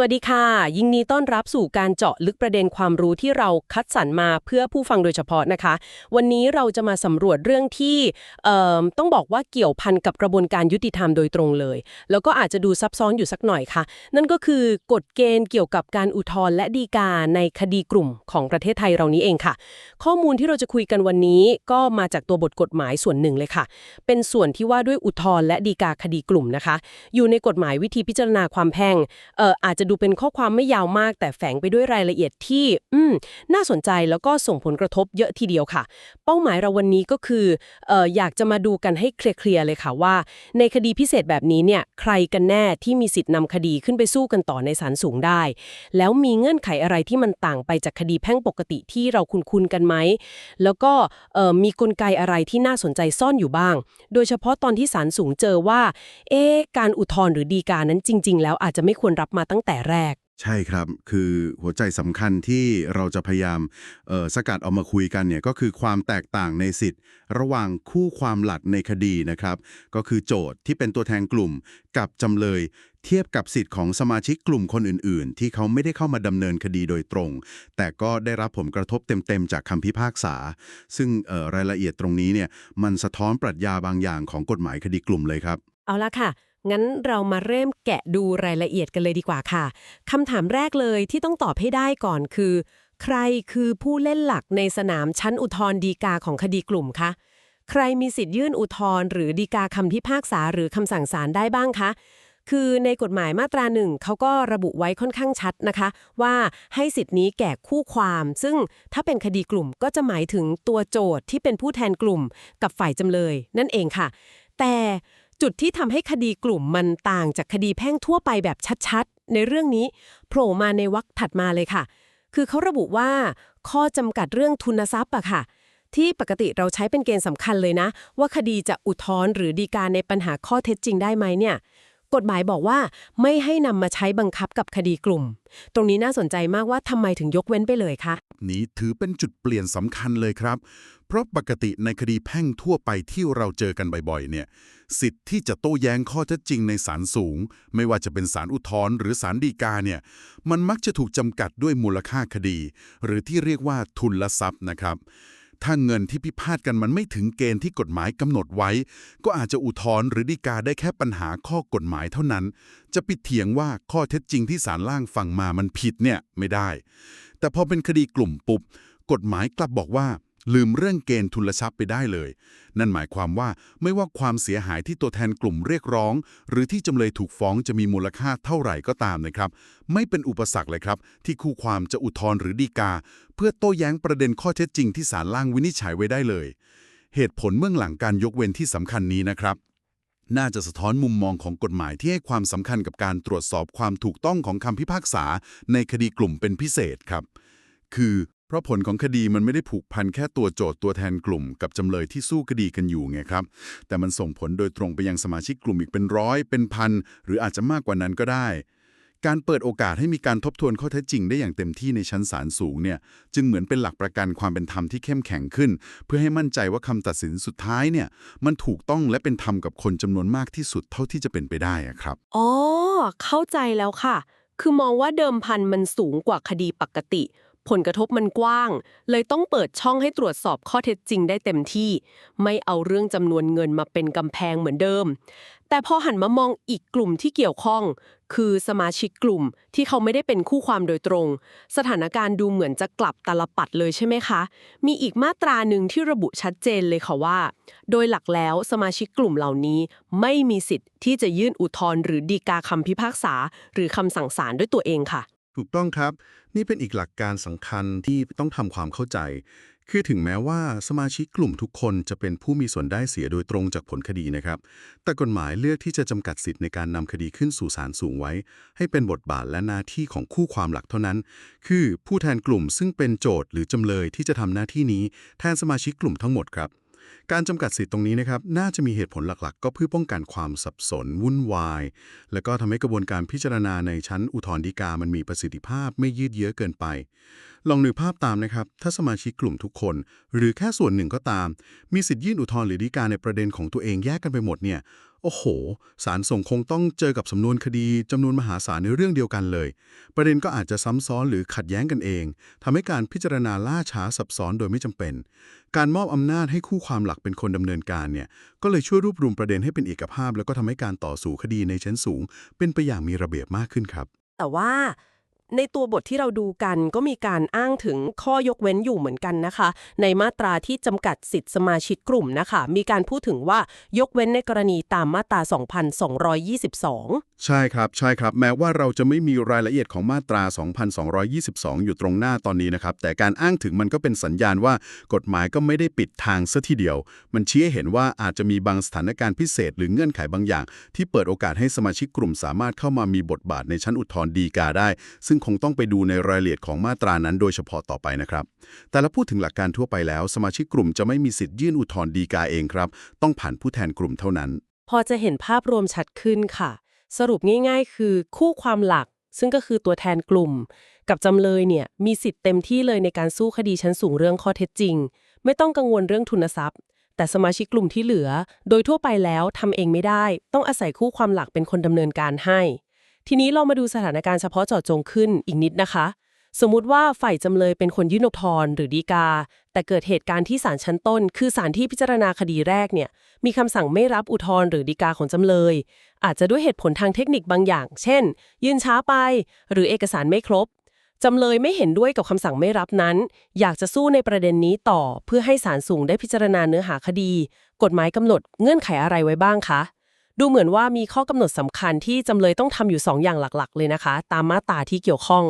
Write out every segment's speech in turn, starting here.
สวัสดีค่ะ ยิงนดีต้อนรับสู่การเจาะลึกประเด็นความรู้ที่เราคัดสรรมาเพื่อผู้ฟังโดยเฉพาะนะคะ วันนี้เราจะมาสำรวจเรื่องที่เอ่อต้องบอกว่าเกี่ยวพันกับกระบวนการยุติธรรมโดยตรงเลย แล้วก็อาจจะดูซับซ้อนอยู่สักหน่อยค่ะ นั่นก็คือกฎเกณฑ์เกี่ยวกับการอุทธรณ์และฎีกาในคดีกลุ่มของประเทศไทยเรานี้เองค่ะ ข้อมูลที่เราจะคุยกันวันนี้ก็มาจากตัวบทกฎหมายส่วนหนึ่งเลยค่ะ เป็นส่วนที่ว่าด้วยอุทธรณ์และฎีกาคดีกลุ่มนะคะ อยู่ในกฎหมายวิธีพิจารณาความแพ่งเอ่ออาจจะดูเป็นข้อความไม่ยาวมาก แต่แฝงไปด้วยรายละเอียดที่ อืม น่าสนใจแล้วก็ส่งผลกระทบเยอะทีเดียวค่ะ เป้าหมายเราวันนี้ก็คือเอ่ออยากจะมาดูกันให้เคลียร์ๆเลยค่ะว่า ในคดีพิเศษแบบนี้เนี่ยใครกันแน่ที่มีสิทธิ์นำคดีขึ้นไปสู้กันต่อในศาลสูงได้ แล้วมีเงื่อนไขอะไรที่มันต่างไปจากคดีแพ่งปกติที่เราคุ้นๆกันไหมแล้วก็เอ่อมีกลไกอะไรที่น่าสนใจซ่อนอยู่บ้าง โดยเฉพาะตอนที่ศาลสูงเจอว่า เอ๊ะการอุทธรณ์หรือฎีกานั้นจริง ๆ แล้วอาจจะไม่ควรรับมาตั้งแต่แรก ใช่ครับ คือหัวใจสำคัญที่เราจะพยายามเอ่อสกัดออกมาคุยกันเนี่ยก็คือความแตกต่างในสิทธิ์ ระหว่างคู่ความหลัดในคดีนะครับ ก็คือโจทย์ที่เป็นตัวแทนกลุ่มกับจำเลยเทียบกับสิทธิ์ของสมาชิกกลุ่มคนอื่น ๆ ที่เขาไม่ได้เข้ามาดำเนินคดีโดยตรง แต่ก็ได้รับผลกระทบเต็ม ๆ จากคำพิพากษา ซึ่งเอ่อรายละเอียดตรงนี้เนี่ยมันสะท้อนปรัชญาบางอย่างของกฎหมายคดีกลุ่มเลยครับ เอาละค่ะ งั้นเรามาเริ่มแกะดูรายละเอียดกันเลยดีกว่าค่ะคำถามแรกเลยที่ต้องตอบให้ได้ก่อนคือ ใครคือผู้เล่นหลักในสนามชั้นอุทธรณ์ฎีกาของคดีกลุ่มคะใครมีสิทธิ์ยื่นอุทธรณ์หรือฎีกาคำพิพากษาหรือคำสั่งศาลได้บ้างคะคือในกฎหมายมาตราหนึ่งเขาก็ระบุไว้ค่อนข้างชัดนะคะ ว่าให้สิทธิ์นี้แก่คู่ความ ซึ่งถ้าเป็นคดีกลุ่มก็จะหมายถึงตัวโจทย์ที่เป็นผู้แทนกลุ่มกับฝ่ายจำเลยนั่นเองค่ะ แต่ จุดที่ทำให้คดีกลุ่มมันต่างจากคดีแพ่งทั่วไปแบบชัดๆ ในเรื่องนี้โผล่มาในวรรคถัดมาเลยค่ะ คือเขาระบุว่าข้อจำกัดเรื่องทุนทรัพย์อะค่ะ ที่ปกติเราใช้เป็นเกณฑ์สำคัญเลยนะ ว่าคดีจะอุทธรณ์หรือดีการในปัญหาข้อเท็จจริงได้ไหมเนี่ยกฎหมายบอกว่าไม่ให้นำมาใช้บังคับกับคดีกลุ่ม ตรงนี้น่าสนใจมากว่าทำไมถึงยกเว้นไปเลยคะ นี้ถือเป็นจุดเปลี่ยนสำคัญเลยครับ เพราะปกติในคดีแพ่งทั่วไปที่เราเจอกันบ่อยๆ เนี่ย สิทธิ์ที่จะโต้แย้งข้อเท็จจริงในศาลสูง ไม่ว่าจะเป็นศาลอุทธรณ์หรือศาลฎีกาเนี่ยมันมักจะถูกจำกัดด้วยมูลค่าคดี หรือที่เรียกว่าทุนละทรัพย์นะครับ ถ้าเงินที่พิพาทกันมันไม่ถึงเกณฑ์ที่กฎหมายกำหนดไว้ ก็อาจจะอุทธรณ์หรือฎีกาได้แค่ปัญหาข้อกฎหมายเท่านั้น จะปิดเถียงว่าข้อเท็จจริงที่ศาลล่างฟังมามันผิดเนี่ยไม่ได้ แต่พอเป็นคดีกลุ่มปุ๊บกฎหมายกลับบอกว่า ลืมเรื่องเกณฑ์ทุนทรัพย์ไปได้เลย นั่นหมายความว่าไม่ว่าความเสียหายที่ตัวแทนกลุ่มเรียกร้อง หรือที่จำเลยถูกฟ้องจะมีมูลค่าเท่าไหร่ก็ตามนะครับ ไม่เป็นอุปสรรคเลยครับ ที่คู่ความจะอุทธรณ์หรือฎีกา เพื่อโต้แย้งประเด็นข้อเท็จจริงที่ศาลล่างวินิจฉัยไว้ได้เลย เหตุผลเบื้องหลังการยกเว้นที่สำคัญนี้นะครับน่าจะสะท้อนมุมมองของกฎหมายที่ให้ความสำคัญกับการตรวจสอบความถูกต้องของคำพิพากษาในคดีกลุ่มเป็นพิเศษครับ คือ เพราะผลของคดีมันไม่ได้ผูกพันแค่ตัวโจทย์ตัวแทนกลุ่ม กับจำเลยที่สู้คดีกันอยู่ไงครับ แต่มันส่งผลโดยตรงไปยังสมาชิกกลุ่มอีกเป็นร้อย เป็นพัน หรืออาจจะมากกว่านั้นก็ได้ การเปิดโอกาสให้มีการทบทวนข้อเท็จจริงได้อย่างเต็มที่ในชั้นศาลสูงเนี่ยจึงเหมือนเป็นหลักประกันความเป็นธรรมที่เข้มแข็งขึ้น เพื่อให้มั่นใจว่าคำตัดสินสุดท้ายเนี่ยมันถูกต้องและเป็นธรรมกับคนจำนวนมากที่สุดเท่าที่จะเป็นไปได้อะครับอ๋อเข้าใจแล้วค่ะ คือมองว่าเดิมพันมันสูงกว่าคดีปกติ ผลกระทบมันกว้าง เลยต้องเปิดช่องให้ตรวจสอบข้อเท็จจริงได้เต็มที่ ไม่เอาเรื่องจำนวนเงินมาเป็นกำแพงเหมือนเดิม แต่พอหันมามองอีกกลุ่มที่เกี่ยวข้อง คือสมาชิกกลุ่มที่เขาไม่ได้เป็นคู่ความโดยตรง สถานการณ์ดูเหมือนจะกลับตลปัดเลยใช่ไหมคะ มีอีกมาตราหนึ่งที่ระบุชัดเจนเลยค่ะว่า โดยหลักแล้วสมาชิกกลุ่มเหล่านี้ไม่มีสิทธิ์ที่จะยื่นอุทธรณ์หรือฎีกาคำพิพากษา หรือคำสั่งศาลด้วยตัวเองค่ะ ถูกต้องครับ นี่เป็นอีกหลักการสำคัญที่ต้องทำความเข้าใจ คือถึงแม้ว่าสมาชิกกลุ่มทุกคนจะเป็นผู้มีส่วนได้เสียโดยตรงจากผลคดีนะครับ แต่กฎหมายเลือกที่จะจำกัดสิทธิ์ในการนำคดีขึ้นสู่ศาลสูงไว้ ให้เป็นบทบาทและหน้าที่ของคู่ความหลักเท่านั้น คือผู้แทนกลุ่มซึ่งเป็นโจทย์หรือจำเลยที่จะทำหน้าที่นี้แทนสมาชิกกลุ่มทั้งหมดครับ การจำกัดสิทธิ์ตรงนี้นะครับน่าจะมีเหตุผลหลักๆ ก็เพื่อป้องกันความสับสนวุ่นวาย และก็ทำให้กระบวนการพิจารณาในชั้นอุทธรณ์ฎีกามันมีประสิทธิภาพไม่ยืดเยื้อเกินไป ลองนึกภาพตามนะครับ ถ้าสมาชิกกลุ่มทุกคน หรือแค่ส่วนหนึ่งก็ตาม มีสิทธิ์ยื่นอุทธรณ์หรือฎีกาในประเด็นของตัวเองแยกกันไปหมดเนี่ย โอ้โหศาลส่งคงต้องเจอกับสำนวนคดีจำนวนมหาศาลในเรื่องเดียวกันเลย ประเด็นก็อาจจะซ้ำซ้อนหรือขัดแย้งกันเองทำให้การพิจารณาล่าช้าซับซ้อนโดยไม่จำเป็น การมอบอำนาจให้คู่ความหลักเป็นคนดำเนินการเนี่ย ก็เลยช่วยรวบรวมประเด็นให้เป็นเอกภาพ แล้วก็ทำให้การต่อสู้คดีในชั้นสูง เป็นไปอย่างมีระเบียบมากขึ้นครับ แต่ว่า ในตัวบทที่เราดูกันก็มีการอ้างถึงข้อยกเว้นอยู่เหมือนกันนะคะ ในมาตราที่จำกัดสิทธิสมาชิกกลุ่มนะคะ มีการพูดถึงว่ายกเว้นในกรณีตามมาตรา 2222 ใช่ครับใช่ครับ แม้ว่าเราจะไม่มีรายละเอียดของมาตรา 2222 อยู่ตรงหน้าตอนนี้นะครับ แต่การอ้างถึงมันก็เป็นสัญญาณว่ากฎหมายก็ไม่ได้ปิดทางซะทีเดียว มันชี้ให้เห็นว่าอาจจะมีบางสถานการณ์พิเศษ หรือเงื่อนไขบางอย่าง ที่เปิดโอกาสให้สมาชิกกลุ่มสามารถเข้ามามีบทบาทในชั้นอุทธรณ์ฎีกาได้ ซึ่งคงต้องไปดูในรายละเอียดของมาตรานั้นโดยเฉพาะต่อไปนะครับ แต่ละพูดถึงหลักการทั่วไปแล้ว สมาชิกกลุ่มจะไม่มีสิทธิ์ยื่นอุทธรณ์ฎีกาเองครับ ต้องผ่านผู้แทนกลุ่มเท่านั้น พอจะเห็นภาพรวมชัดขึ้นค่ะ สรุปง่าย ๆ คือคู่ความหลัก ซึ่งก็คือตัวแทนกลุ่ม กับจำเลยเนี่ยมีสิทธิ์เต็มที่เลยในการสู้คดีชั้นสูงเรื่องข้อเท็จจริง ไม่ต้องกังวลเรื่องทุนทรัพย์แต่สมาชิกกลุ่มที่เหลือ โดยทั่วไปแล้วทำเองไม่ได้ ต้องอาศัยคู่ความหลักเป็นคนดำเนินการให้ ทีนี้เรามาดูสถานการณ์เฉพาะเจาะจงขึ้นอีกนิดนะคะ สมมุติว่าฝ่ายจำเลยเป็นคนยื่นอุทธรณ์หรือดีกา แต่เกิดเหตุการณ์ที่ศาลชั้นต้น คือศาลที่พิจารณาคดีแรกเนี่ย มีคำสั่งไม่รับอุทธรณ์หรือดีกาของจำเลย อาจจะด้วยเหตุผลทางเทคนิคบางอย่าง เช่น ยื่นช้าไป หรือเอกสารไม่ครบจำเลยไม่เห็นด้วยกับคำสั่งไม่รับนั้น อยากจะสู้ในประเด็นนี้ต่อ เพื่อให้ศาลสูงได้พิจารณาเนื้อหาคดี กฎหมายกำหนดเงื่อนไขอะไรไว้บ้างคะ ดูเหมือนว่ามีข้อกำหนดสำคัญที่จำเลยต้องทำอยู่ 2 อย่างหลักๆ เลยนะคะ ตามมาตราที่เกี่ยวข้อง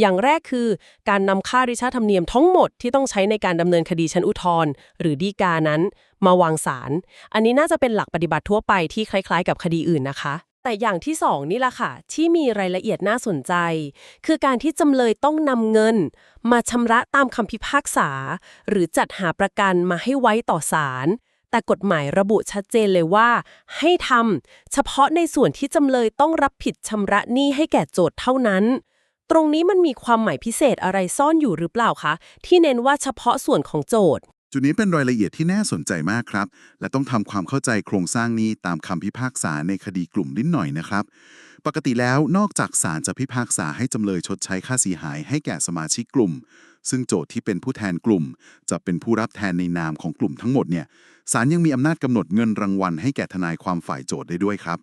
อย่างแรกคือการนำค่าริชาธรรมเนียมทั้งหมดที่ต้องใช้ในการดำเนินคดีชั้นอุทธรณ์หรือฎีกานั้น มาวางศาลอันนี้น่าจะเป็นหลักปฏิบัติทั่วไปที่คล้าย ๆ กับคดีอื่นนะคะ แต่อย่างที่สองนี่แหละค่ะ ที่มีรายละเอียดน่าสนใจ คือการที่จำเลยต้องนำเงิน มาชำระตามคำพิพากษา หรือจัดหาประกันมาให้ไว้ต่อศาล แต่กฎหมายระบุชัดเจนเลยว่า ให้ทำเฉพาะในส่วนที่จำเลยต้องรับผิดชำระหนี้ให้แก่โจทย์เท่านั้น ตรงนี้มันมีความหมายพิเศษอะไรซ่อนอยู่หรือเปล่าคะ ที่เน้นว่าเฉพาะส่วนของโจทย์จุดนี้เป็นรายละเอียดที่น่าสนใจมากครับ และต้องทำความเข้าใจโครงสร้างนี้ตามคำพิพากษาในคดีกลุ่มนิดหน่อยนะครับ ปกติแล้วนอกจากศาลจะพิพากษาให้จำเลยชดใช้ค่าเสียหายให้แก่สมาชิกกลุ่ม ซึ่งโจทย์ที่เป็นผู้แทนกลุ่ม จะเป็นผู้รับแทนในนามของกลุ่มทั้งหมดเนี่ย ศาลยังมีอำนาจกำหนดเงินรางวัลให้แก่ทนายความฝ่ายโจทย์ได้ด้วยครับ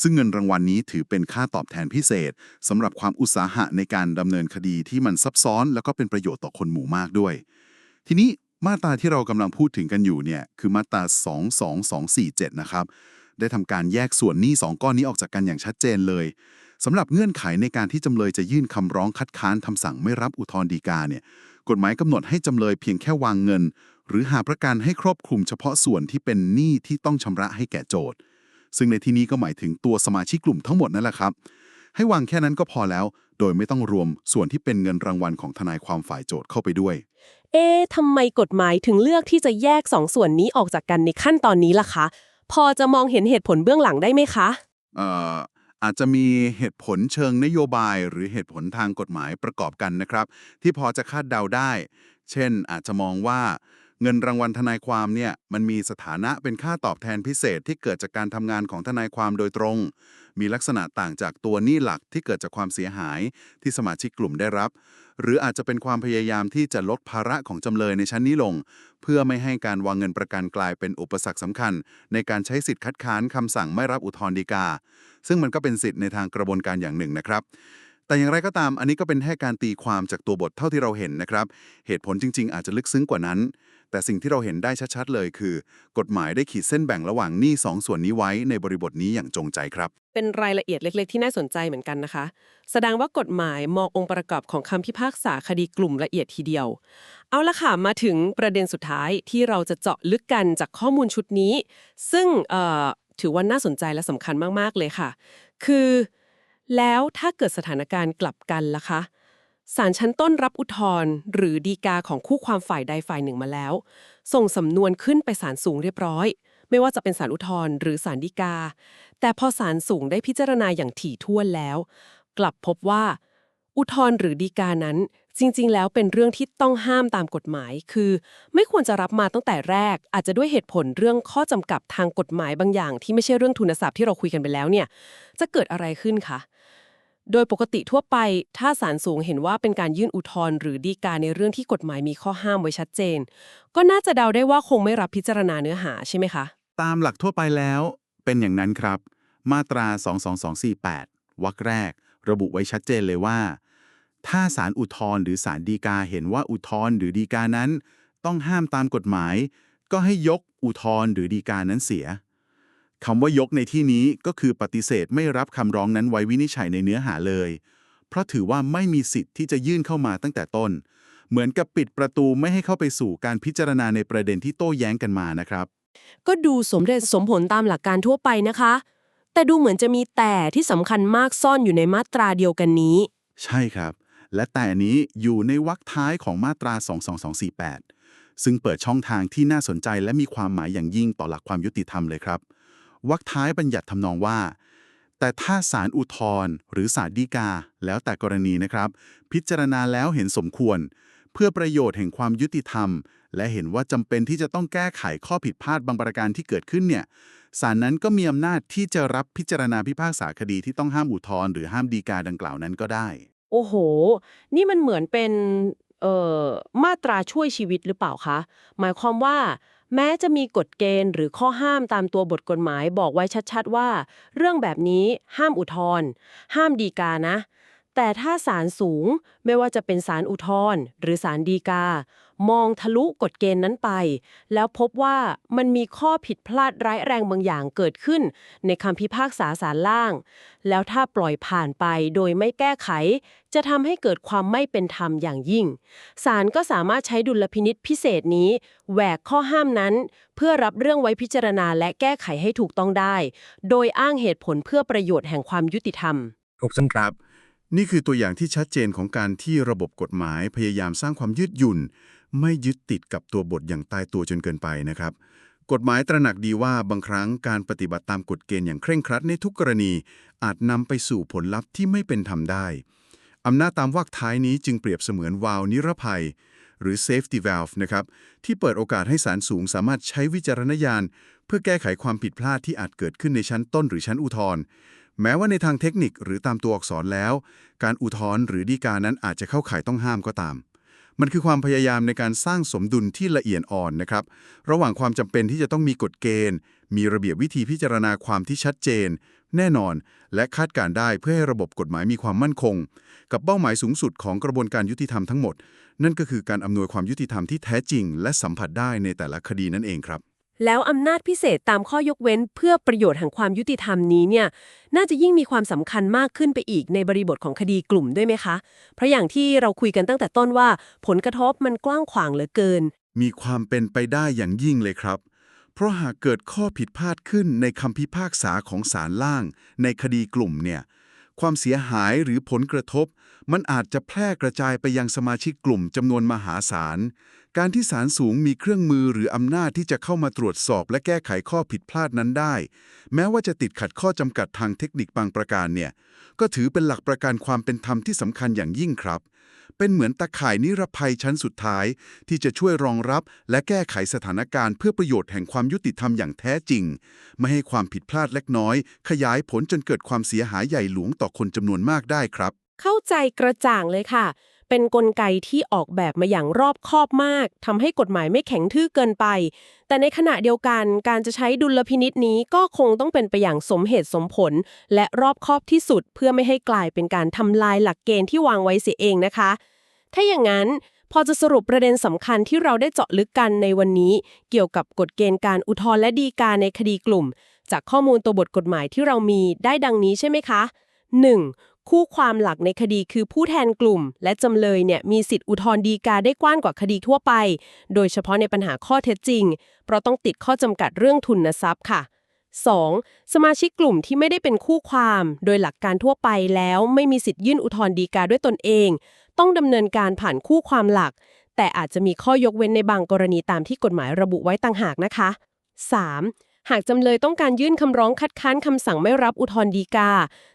ซึ่งเงินรางวัลนี้ถือเป็นค่าตอบแทนพิเศษสำหรับความอุตสาหะในการดำเนินคดีที่มันซับซ้อน แล้วก็เป็นประโยชน์ต่อคนหมู่มากด้วย ทีนี้มาตราที่เรากำลังพูดถึงกันอยู่เนี่ยคือมาตรา22247 นะครับ ได้ทำการแยกส่วนหนี้2ก้อนนี้ออกจากกันอย่างชัดเจนเลยสำหรับเงื่อนไขในการที่จำเลยจะยื่นคำร้องคัดค้านคำสั่งไม่รับอุทธรณ์ฎีกาเนี่ยกฎหมายกำหนดให้จำเลยเพียงแค่วางเงิน หรือหาประกันให้ครอบคลุมเฉพาะส่วนที่เป็นหนี้ที่ต้องชำระให้แก่โจทย์ ซึ่งในที่นี้ก็หมายถึงตัวสมาชิกกลุ่มทั้งหมดนั่นแหละครับ ให้วางแค่นั้นก็พอแล้ว โดยไม่ต้องรวมส่วนที่เป็นเงินรางวัลของทนายความฝ่ายโจทย์เข้าไปด้วย เอ๊ะทำไมกฎหมายถึงเลือกที่จะแยกสองส่วนนี้ออกจากกันในขั้นตอนนี้ล่ะคะ พอจะมองเห็นเหตุผลเบื้องหลังได้ไหมคะ เอ่ออาจจะมีเหตุผลเชิงนโยบาย หรือเหตุผลทางกฎหมายประกอบกันนะครับ ที่พอจะคาดเดาได้ เช่น อาจจะมองว่า เงินรางวัลทนายความเนี่ยมันมีสถานะเป็นค่าตอบแทนพิเศษที่เกิดจากการทำงานของทนายความโดยตรง มีลักษณะต่างจากตัวหนี้หลักที่เกิดจากความเสียหายที่สมาชิกกลุ่มได้รับ หรืออาจจะเป็นความพยายามที่จะลดภาระของจำเลยในชั้นนี้ลง เพื่อไม่ให้การวางเงินประกันกลายเป็นอุปสรรคสำคัญ ในการใช้สิทธิ์คัดค้านคำสั่งไม่รับอุทธรณ์ฎีกา ซึ่งมันก็เป็นสิทธิ์ในทางกระบวนการอย่างหนึ่งนะครับแต่อย่างไรก็ตาม อันนี้ก็เป็นแค่การตีความจากตัวบทเท่าที่เราเห็นนะครับ เหตุผลจริง ๆ อาจจะลึกซึ้งกว่านั้น แต่สิ่งที่เราเห็นได้ชัดๆเลยคือ กฎหมายได้ขีดเส้นแบ่งระหว่างหนี้สองส่วนนี้ไว้ในบริบทนี้อย่างจงใจครับ เป็นรายละเอียดเล็กๆ ที่น่าสนใจเหมือนกันนะคะ แสดงว่ากฎหมายมององค์ประกอบของคำพิพากษาคดีกลุ่มละเอียดทีเดียว เอาละค่ะมาถึงประเด็นสุดท้ายที่เราจะเจาะลึกกันจากข้อมูลชุดนี้ ซึ่งเอ่อถือว่าน่าสนใจและสำคัญมากๆเลยค่ะ คือ แล้วถ้าเกิดสถานการณ์กลับกันล่ะคะ ศาลชั้นต้นรับอุทธรณ์หรือดีกาของคู่ความฝ่ายใดฝ่ายหนึ่งมาแล้ว ส่งสำนวนขึ้นไปศาลสูงเรียบร้อย ไม่ว่าจะเป็นศาลอุทธรณ์หรือศาลฎีกา แต่พอศาลสูงได้พิจารณาอย่างถี่ถ้วนแล้ว กลับพบว่า อุทธรณ์หรือฎีกานั้น จริง ๆ แล้วเป็นเรื่องที่ต้องห้ามตามกฎหมาย คือ ไม่ควรจะรับมาตั้งแต่แรก อาจจะด้วยเหตุผลเรื่องข้อจำกัดทางกฎหมายบางอย่าง ที่ไม่ใช่เรื่องทุนทรัพย์ที่เราคุยกันไปแล้วเนี่ยจะเกิดอะไรขึ้นคะ โดยปกติทั่วไป ถ้าศาลสูงเห็นว่าเป็นการยื่นอุทธรณ์หรือฎีกาในเรื่องที่กฎหมายมีข้อห้ามไว้ชัดเจน ก็น่าจะเดาได้ว่าคงไม่รับพิจารณาเนื้อหาใช่ไหมคะ ตามหลักทั่วไปแล้ว เป็นอย่างนั้นครับ มาตรา 22248 วรรคแรก ระบุไว้ชัดเจนเลยว่า ถ้าศาลอุทธรณ์หรือศาลฎีกาเห็นว่าอุทธรณ์หรือฎีกานั้น ต้องห้ามตามกฎหมาย ก็ให้ยกอุทธรณ์หรือฎีกานั้นเสีย คำว่ายกในที่นี้ก็คือปฏิเสธไม่รับคำร้องนั้นไว้วินิจฉัยในเนื้อหาเลย เพราะถือว่าไม่มีสิทธิ์ที่จะยื่นเข้ามาตั้งแต่ต้น เหมือนกับปิดประตูไม่ให้เข้าไปสู่การพิจารณาในประเด็นที่โต้แย้งกันมานะครับ ก็ดูสมเหตุสมผลตามหลักการทั่วไปนะคะ แต่ดูเหมือนจะมีแต่ที่สำคัญมากซ่อนอยู่ในมาตราเดียวกันนี้ ใช่ครับ และแต่นี้อยู่ในวรรคท้ายของมาตรา 22248 ซึ่งเปิดช่องทางที่น่าสนใจและมีความหมายอย่างยิ่งต่อหลักความยุติธรรมเลยครับ วรรคท้ายบัญญัติทำนองว่า แต่ถ้าศาลอุทธรณ์หรือศาลฎีกา แล้วแต่กรณีนะครับ พิจารณาแล้วเห็นสมควร เพื่อประโยชน์แห่งความยุติธรรม และเห็นว่าจำเป็นที่จะต้องแก้ไขข้อผิดพลาดบางประการที่เกิดขึ้นเนี่ยศาลนั้นก็มีอำนาจที่จะรับพิจารณาพิพากษาคดีที่ต้องห้ามอุทธรณ์หรือห้ามฎีกาดังกล่าวนั้นก็ได้ โอ้โห นี่มันเหมือนเป็นเอ่อมาตราช่วยชีวิตหรือเปล่าคะ หมายความว่า แม้จะมีกฎเกณฑ์หรือข้อห้ามตามตัวบทกฎหมายบอกไว้ชัดๆว่า เรื่องแบบนี้ห้ามอุทธรณ์ห้ามดีกานะ แต่ถ้าศาลสูงไม่ว่าจะเป็นศาลอุทธรณ์หรือศาลดีกา มองทะลุกฎเกณฑ์นั้นไป แล้วพบว่ามันมีข้อผิดพลาดร้ายแรงบางอย่างเกิดขึ้น ในคำพิพากษาศาลล่าง แล้วถ้าปล่อยผ่านไปโดยไม่แก้ไข จะทำให้เกิดความไม่เป็นธรรมอย่างยิ่งศาลก็สามารถใช้ดุลพินิษพิเศษนี้แหวกข้อห้ามนั้น เพื่อรับเรื่องไว้พิจารณาและแก้ไขให้ถูกต้องได้ โดยอ้างเหตุผลเพื่อประโยชน์แห่งความยุติธรรมครับนี่คือตัวอย่างที่ชัดเจนของการที่ระบบกฎหมายพยายามสร้างความยืดหยุ่น ไม่ยึดติดกับตัวบทอย่างตายตัวจนเกินไปนะครับ กฎหมายตระหนักดีว่าบางครั้งการปฏิบัติตามกฎเกณฑ์อย่างเคร่งครัดในทุกกรณี อาจนำไปสู่ผลลัพธ์ที่ไม่เป็นธรรมได้อำนาจตามวรรคท้ายนี้จึงเปรียบเสมือนวาล์วนิรภัย หรือ safety valve นะครับ ที่เปิดโอกาสให้ศาลสูงสามารถใช้วิจารณญาณ เพื่อแก้ไขความผิดพลาดที่อาจเกิดขึ้นในชั้นต้นหรือชั้นอุทธรณ์แม้ว่าในทางเทคนิคหรือตามตัวอักษรแล้ว การอุทธรณ์หรือฎีกานั้นอาจจะเข้าข่ายต้องห้ามก็ตาม มันคือความพยายามในการสร้างสมดุลที่ละเอียดอ่อนนะครับ ระหว่างความจำเป็นที่จะต้องมีกฎเกณฑ์ มีระเบียบวิธีพิจารณาความที่ชัดเจน แน่นอน และคาดการได้เพื่อให้ระบบกฎหมายมีความมั่นคง กับเป้าหมายสูงสุดของกระบวนการยุติธรรมทั้งหมด นั่นก็คือการอำนวยความยุติธรรมที่แท้จริง และสัมผัสได้ในแต่ละคดีนั่นเองครับ แล้วอำนาจพิเศษตามข้อยกเว้นเพื่อประโยชน์แห่งความยุติธรรมนี้เนี่ยน่าจะยิ่งมีความสำคัญมากขึ้นไปอีกในบริบทของคดีกลุ่มด้วยไหมคะ เพราะอย่างที่เราคุยกันตั้งแต่ต้นว่า ผลกระทบมันกว้างขวางเหลือเกิน มีความเป็นไปได้อย่างยิ่งเลยครับ เพราะหากเกิดข้อผิดพลาดขึ้นในคำพิพากษาของศาลล่าง ในคดีกลุ่มเนี่ย ความเสียหายหรือผลกระทบ มันอาจจะแพร่กระจายไปยังสมาชิกกลุ่มจำนวนมหาศาล การที่ศาลสูงมีเครื่องมือหรืออำนาจที่จะเข้ามาตรวจสอบและแก้ไขข้อผิดพลาดนั้นได้ แม้ว่าจะติดขัดข้อจำกัดทางเทคนิคบางประการเนี่ย ก็ถือเป็นหลักประกันความเป็นธรรมที่สำคัญอย่างยิ่งครับ เป็นเหมือนตะข่ายนิรภัยชั้นสุดท้าย ที่จะช่วยรองรับและแก้ไขสถานการณ์เพื่อประโยชน์แห่งความยุติธรรมอย่างแท้จริง ไม่ให้ความผิดพลาดเล็กน้อย ขยายผลจนเกิดความเสียหายใหญ่หลวงต่อคนจำนวนมากได้ครับ เข้าใจกระจ่างเลยค่ะ เป็นนกลไกที่ออกแบบมาอย่างรอบคอบมากทำให้กฎหมายไม่แข็งทื่อเกินไป แต่ในขณะเดียวกันการจะใช้ดุลพินิษนี้ก็คงต้องเป็นไปอย่างสมเหตุสมผล และรอบคอบที่สุดเพื่อไม่ให้กลายเป็นการทำลายหลักเกณฑ์ที่วางไว้เสียเองนะคะ ถ้าอย่างนั้นพอจะสรุปประเด็นสำคัญที่เราได้เจาะลึกกันในวันนี้ เกี่ยวกับกฎเกณฑ์การอุทธรณ์และฎีกาในคดีกลุ่ม จากข้อมูลตัวบทกฎหมายที่เรามีได้ดังนี้ใช่ไหมคะ 1. คู่ความหลักในคดีคือผู้แทนกลุ่ม และจำเลยเนี่ยมีสิทธิอุทธรณ์ฎีกาได้กว้างกว่าคดีทั่วไป โดยเฉพาะในปัญหาข้อเท็จจริง เพราะต้องติดข้อจำกัดเรื่องทุนทรัพย์ค่ะ 2. สมาชิกกลุ่มที่ไม่ได้เป็นคู่ความ โดยหลักการทั่วไปแล้วไม่มีสิทธิ์ยื่นอุทธรณ์ฎีกาด้วยตนเอง ต้องดำเนินการผ่านคู่ความหลัก แต่อาจจะมีข้อยกเว้นในบางกรณีตามที่กฎหมายระบุไว้ต่างหากนะคะ 3. หากจำเลยต้องการยื่นคำร้องคัดค้านคำสั่งไม่รับอุทธรณ์ฎีกา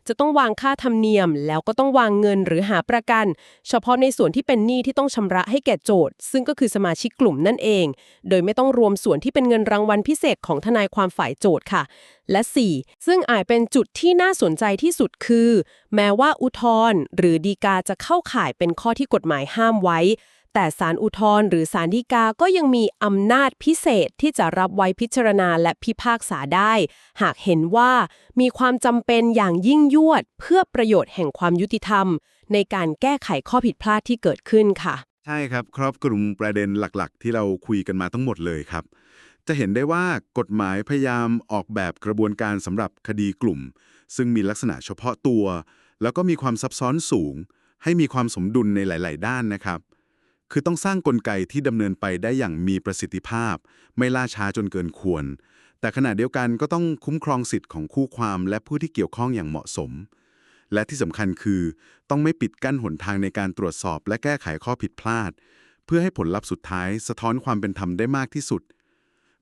จะต้องวางค่าธรรมเนียม แล้วก็ต้องวางเงินหรือหาประกัน เฉพาะในส่วนที่เป็นหนี้ที่ต้องชำระให้แก่โจทย์ ซึ่งก็คือสมาชิกกลุ่มนั่นเอง โดยไม่ต้องรวมส่วนที่เป็นเงินรางวัลพิเศษของทนายความฝ่ายโจทย์ค่ะ และ 4. ซึ่งอาจเป็นจุดที่น่าสนใจที่สุดคือ แม้ว่าอุทธรณ์หรือฎีกาจะเข้าข่ายเป็นข้อที่กฎหมายห้ามไว้ แต่ศาลอุทธรณ์หรือศาลฎีกาก็ยังมีอำนาจพิเศษที่จะรับไว้พิจารณาและพิพากษาได้ หากเห็นว่ามีความจำเป็นอย่างยิ่งยวด เพื่อประโยชน์แห่งความยุติธรรม ในการแก้ไขข้อผิดพลาดที่เกิดขึ้นค่ะ ใช่ครับ ครอบกลุ่มประเด็นหลักๆ ที่เราคุยกันมาทั้งหมดเลยครับ จะเห็นได้ว่ากฎหมายพยายามออกแบบกระบวนการสำหรับคดีกลุ่ม ซึ่งมีลักษณะเฉพาะตัว แล้วก็มีความซับซ้อนสูง ให้มีความสมดุลในหลาย ๆ ด้านนะครับ คือต้องสร้างกลไกที่ดำเนินไปได้อย่างมีประสิทธิภาพ ไม่ล่าช้าจนเกินควร แต่ขณะเดียวกันก็ต้องคุ้มครองสิทธิ์ของคู่ความและผู้ที่เกี่ยวข้องอย่างเหมาะสม และที่สำคัญคือ ต้องไม่ปิดกั้นหนทางในการตรวจสอบและแก้ไขข้อผิดพลาด เพื่อให้ผลลัพธ์สุดท้าย สะท้อนความเป็นธรรมได้มากที่สุด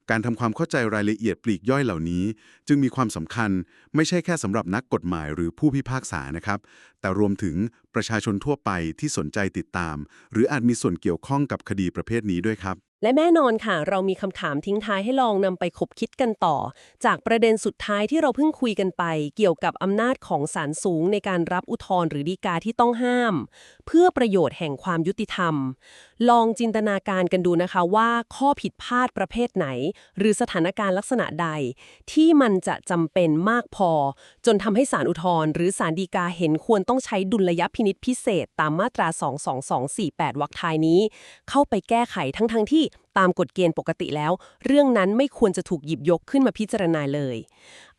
การทำความเข้าใจรายละเอียดปลีกย่อยเหล่านี้ จึงมีความสำคัญไม่ใช่แค่สำหรับนักกฎหมายหรือผู้พิพากษานะครับ แต่รวมถึงประชาชนทั่วไปที่สนใจติดตาม หรืออาจมีส่วนเกี่ยวข้องกับคดีประเภทนี้ด้วยครับ และแน่นอนค่ะ เรามีคำถามทิ้งท้ายให้ลองนำไปคบคิดกันต่อ จากประเด็นสุดท้ายที่เราเพิ่งคุยกันไป เกี่ยวกับอำนาจของศาลสูงในการรับอุทธรณ์หรือฎีกาที่ต้องห้าม เพื่อประโยชน์แห่งความยุติธรรมลองจินตนาการกันดูนะคะว่าข้อผิดพลาดประเภทไหน หรือสถานการณ์ลักษณะใด ที่มันจะจำเป็นมากพอ จนทำให้ศาลอุทธรณ์หรือศาลฎีกาเห็นควรต้องใช้ดุลยพินิษพิเศษตามมาตรา 22248 วรรคท้ายนี้ เข้าไปแก้ไขทั้งๆทที่ ตามกฎเกณฑ์ปกติแล้ว เรื่องนั้นไม่ควรจะถูกหยิบยกขึ้นมาพิจารณาเลย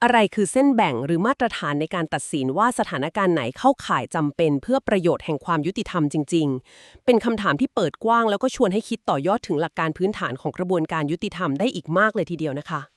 อะไรคือเส้นแบ่งหรือมาตรฐานในการตัดสินว่าสถานการณ์ไหนเข้าข่ายจำเป็น เพื่อประโยชน์แห่งความยุติธรรมจริง ๆ เป็นคำถามที่เปิดกว้างแล้วก็ชวนให้คิดต่อยอดถึงหลักการพื้นฐานของกระบวนการยุติธรรมได้อีกมากเลยทีเดียวนะคะ